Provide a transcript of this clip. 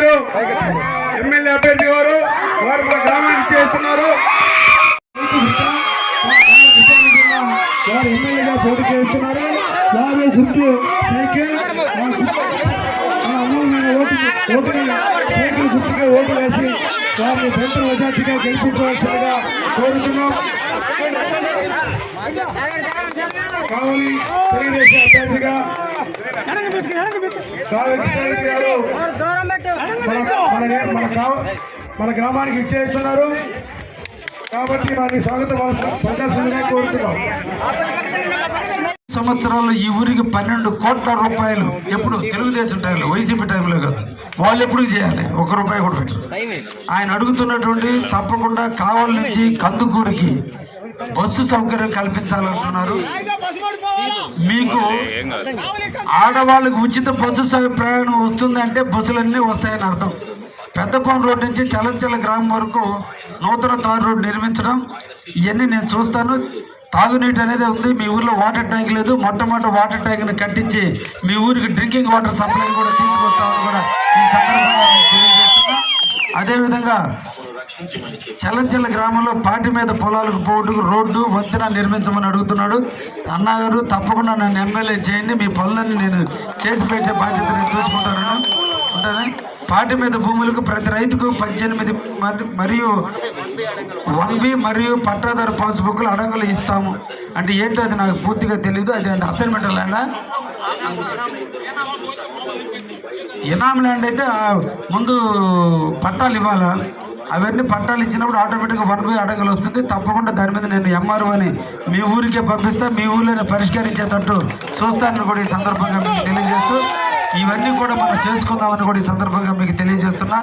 గారు ఎమ్మెల్యే అభ్యర్థి గారు వారు మన గ్రామానికి చేస్తున్నారు. చేస్తున్నారు కోరుతున్నాం కావాలి తెలుగుదేశం అభ్యర్థిగా మన గ్రామానికి ఇచ్చేస్తున్నారు కాబట్టి వారిని స్వాగతం పలకాల్సిందిగా కోరుతున్నాం. సంవత్సరాల్లో ఈ ఊరికి పన్నెండు కోట్ల రూపాయలు ఎప్పుడు తెలుగుదేశం టైంలో వైసీపీ టైంలో కాదు. వాళ్ళు ఎప్పుడు చేయాలి? ఒక రూపాయి కూడా పెట్టరు. ఆయన అడుగుతున్నటువంటి తప్పకుండా కావలి నుంచి కందుకూరికి బస్సు సౌకర్యం కల్పించాలంటున్నారు. మీకు ఆడవాళ్ళకి ఉచిత బస్సు సౌ- ప్రయాణం వస్తుందంటే బస్సులన్నీ వస్తాయని అర్థం. పెద్దపాం రోడ్ నుంచి చలంచల గ్రామం వరకు నూతన తారు రోడ్ నిర్మించడం. ఇవన్నీ నేను చూస్తాను. తాగునీటి అనేది ఉంది. మీ ఊర్లో వాటర్ ట్యాంక్ లేదు. మొట్టమొదటి వాటర్ ట్యాంక్ని కట్టించి మీ ఊరికి డ్రింకింగ్ వాటర్ సప్లై కూడా తీసుకొస్తామని కూడా ఈ సందర్భంగా అదేవిధంగా చలంచల గ్రామంలో పాటి మీద పొలాలకు పోటుకు రోడ్డు వంతెన నిర్మించమని అడుగుతున్నాడు. అన్నగారు తప్పకుండా నన్ను ఎమ్మెల్యే చేయండి. మీ పనులన్నీ నేను చేసి పెట్టే బాధ్యత నేను చూసుకుంటాను. ఉంటుంది పాటి మీద భూములకు ప్రతి రైతుకు పద్దెనిమిది మరి- మరియు వన్ బి మరియు పట్టాదారు పాస్బుక్లు అడగలు ఇస్తాము. అంటే ఏంటో అది నాకు పూర్తిగా తెలియదు అది అంటే అసైన్మెంట్ అలా ఇనాం ల్యాండ్ అయితే ముందు పట్టాలు ఇవ్వాలా? అవన్నీ పట్టాలు ఇచ్చినప్పుడు ఆటోమేటిక్గా వన్ బై అడగలు వస్తుంది. తప్పకుండా దాని మీద నేను ఎంఆర్ఓ అని మీ ఊరికే పంపిస్తా మీ ఊళ్ళో పరిష్కరించేటట్టు చూస్తానని కూడా ఈ సందర్భంగా మీకు తెలియజేస్తూ ఇవన్నీ కూడా మనం చేసుకుందామని కూడా ఈ సందర్భంగా మీకు తెలియజేస్తున్నా.